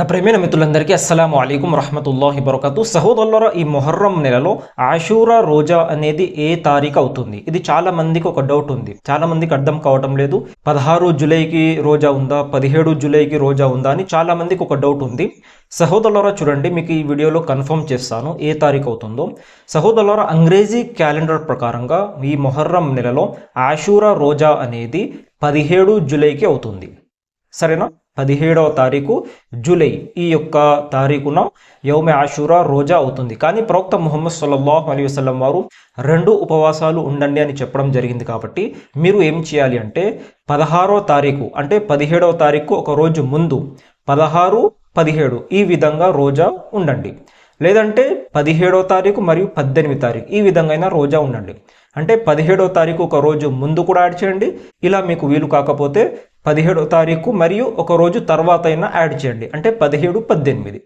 నా ప్రేమైన మిత్రులందరికీ అస్సలం అయికం రహమతుల్లాహి బరకతు. సహోదరుల ఈ మొహర్రం నెలలో ఆషూరా రోజా అనేది ఏ తారీఖు అవుతుంది? ఇది చాలా మందికి ఒక డౌట్ ఉంది. చాలా మందికి అర్థం కావటం లేదు. పదహారు జూలైకి రోజా ఉందా? పదిహేడు జూలైకి రోజా ఉందా? అని చాలా మందికి ఒక డౌట్ ఉంది. సహోదరులరా చూడండి మీకు ఈ వీడియోలో కన్ఫర్మ్ చేస్తాను ఏ తారీఖు అవుతుందో. సహోదరులరా అంగ్రేజీ క్యాలెండర్ ప్రకారంగా ఈ మొహర్రం నెలలో ఆషూరా రోజా అనేది పదిహేడు జూలైకి అవుతుంది. సరేనా? పదిహేడవ తారీఖు జూలై ఈ యొక్క తారీఖున యౌమె ఆషూరా రోజా అవుతుంది. కానీ ప్రవక్త ముహమ్మద్ సల్లల్లాహు అలీ వసలం వారు రెండు ఉపవాసాలు ఉండండి అని చెప్పడం జరిగింది కాబట్టి మీరు ఏం చేయాలి అంటే పదహారో తారీఖు అంటే పదిహేడవ తారీఖు ఒక రోజు ముందు పదహారు పదిహేడు ఈ విధంగా రోజా ఉండండి. లేదంటే పదిహేడో తారీఖు మరియు పద్దెనిమిది తారీఖు ఈ విధంగా అయినా రోజా ఉండండి. అంటే పదిహేడో తారీఖు ఒక రోజు ముందు కూడా యాడ్ చేయండి. ఇలా మీకు వీలు కాకపోతే పదిహేడో తారీఖు మరియు ఒక రోజు తర్వాత అయినా యాడ్ చేయండి. అంటే పదిహేడు పద్దెనిమిది.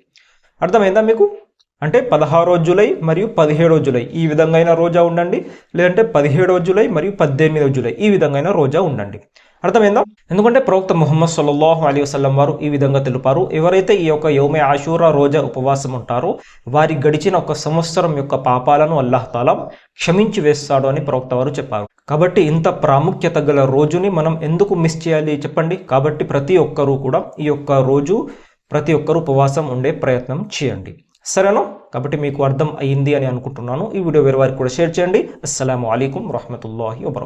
అర్థమైందా మీకు? అంటే పదహారో జూలై మరియు పదిహేడో జూలై. ఈ విధంగా అయిన రోజా ఉండండి. లేదంటే పదిహేడో జూలై మరియు పద్దెనిమిదో జూలై. ఈ విధంగా అయినా రోజా ఉండండి. అర్థమైందా? ఎందుకంటే ప్రవక్త ముహమ్మద్ సల్లల్లాహు అలీ వసల్లం వారు ఈ విధంగా తెలిపారు. ఎవరైతే ఈ యొక్క యోమే ఆషూరా రోజా ఉపవాసం ఉంటారో వారి గడిచిన ఒక సంవత్సరం యొక్క పాపాలను అల్లాహతాలం క్షమించి వేస్తాడు అని ప్రవక్త వారు చెప్పారు. కాబట్టి ఇంత ప్రాముఖ్యత గల రోజుని మనం ఎందుకు మిస్ చేయాలి చెప్పండి? కాబట్టి ప్రతి ఒక్కరూ కూడా ఈ యొక్క రోజు ప్రతి ఒక్కరూ ఉపవాసం ఉండే ప్రయత్నం చేయండి. సరేనా? కాబట్టి మీకు అర్థం అయ్యింది అని అనుకుంటున్నాను. ఈ వీడియో వేరే వారికి కూడా షేర్ చేయండి. అస్సలం అయికం వరహమూల వబర్కాతు